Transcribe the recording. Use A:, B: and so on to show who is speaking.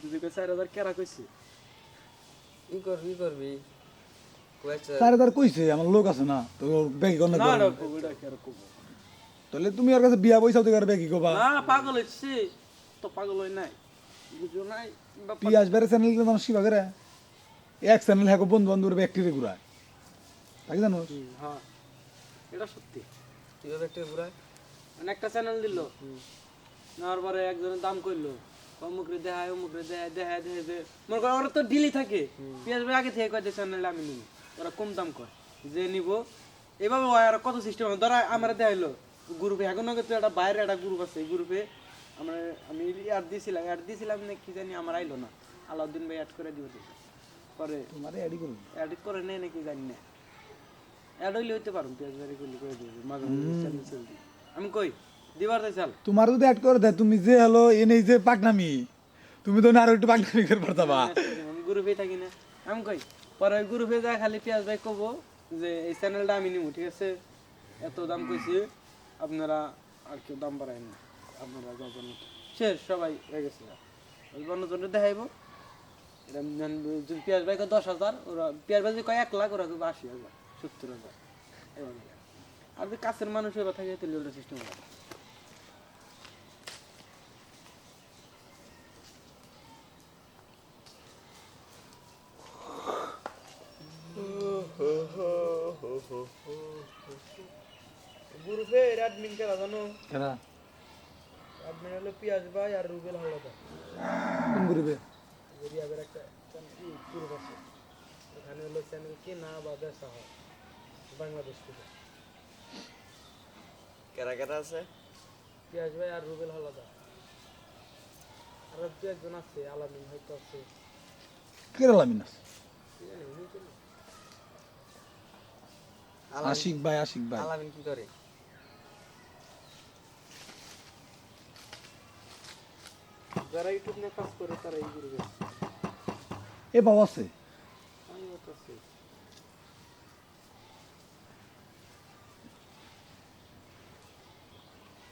A: যদি কই চার হাজার কেরা কইছে?
B: ই করবি করবি?
C: চার হাজার কইছে আমার লোক আছে না তো ব্যাগি না
A: না না কেরা। কব
C: তাহলে তুমি ওর কাছে বিয়া পয়সা থেকে ব্যাগি কবা।
A: না পাগল হইছে। তো পাগল হই নাই। বুঝো নাই
C: পিয়াজ বেড়ে চ্যানেল মানুষ করে এক চ্যানেল হ্যাঁ বন্ধু বান্ধবের ব্যক্তিরে ঘুরায়। তাকে জানো
A: হ্যাঁ। এটা সত্যি।
B: কীভাবে একটা ঘুরায়?
A: মানে একটা চ্যানেল দিল। নেওয়ার পরে একজনের দাম করল অমুকরে দেখায় অমুকরে দেখায় মনে করো ওরা তো ডিলি থাকে। পেঁয়াজ ভাই আগে থেকে চ্যানেলটা আমি নিব ওরা কম দাম কয়। যে নিব এভাবে আর কত সিস্টেম ধরা আমার দেখাইলো গ্রুপে এখন তো একটা বাইরে একটা গ্রুপ আছে এই গ্রুপে আমরা আমি অ্যাড দিয়েছিলাম অ্যাড দিয়েছিলাম না কি জানি আমার আইলো না। আলাউদ্দিন ভাই অ্যাড করে দিব। পরে
C: তোমার করব
A: অ্যাড করে নেয় নাকি জানি না। অ্যাড হইলে হইতে পারুন পেঁয়াজ ভাই করলে করে দিবে মাঝে চ্যানেল আমি কই? দিবার চাল।
C: তোমার যদি অ্যাড করে দেয় তুমি যে হলো এনে যে পাকনামি তুমি তো না আরও একটু পাকনামি করে পারতাবা
A: আমি গ্রুপে থাকি না। আমি কই পরে ওই গ্রুপে যা খালি পেঁয়াজ ভাই কব যে এই চ্যানেলটা আমি নিবো ঠিক আছে? এত দাম কইছি আপনারা আর কেউ দাম বাড়ায় না। আপনারা যাবেন। শেষ সবাই হয়ে গেছে। বন্ধজনে দেখাইবো। যদি পেঁয়াজ ভাই কয় দশ হাজার ওরা পেঁয়াজ ভাই যদি কয় এক লাখ ওরা কইবো আশি হাজার সত্তর হাজার। আর যদি কাছের মানুষ ওরা থাকে তাহলে ওটা সিস্টেম গ্রুপে অ্যাডমিন কেরা জানো?
C: কেনা
A: অ্যাডমিন হলো পিয়াজ ভাই আর রুবেল হলদা
C: কোন করবে
A: রিয়াবের একটা গ্রুপ আছে। এখানে হলো চ্যানেল কেনা বা বেচা হয়। বাংলাদেশ থেকে।
B: কেরা কেরা আছে?
A: পিয়াজ ভাই আর রুবেল হলদা আর দু একজন আছে আলামিন হয়তো আছে। কি জানি, উনি তো না।
C: আশিক ভাই আশিক ভাই।
B: আলামিন কি করে?
A: যারা ইউটিউব নিয়ে কাজ করে তারা এই গ্রুপে
C: এ বাবা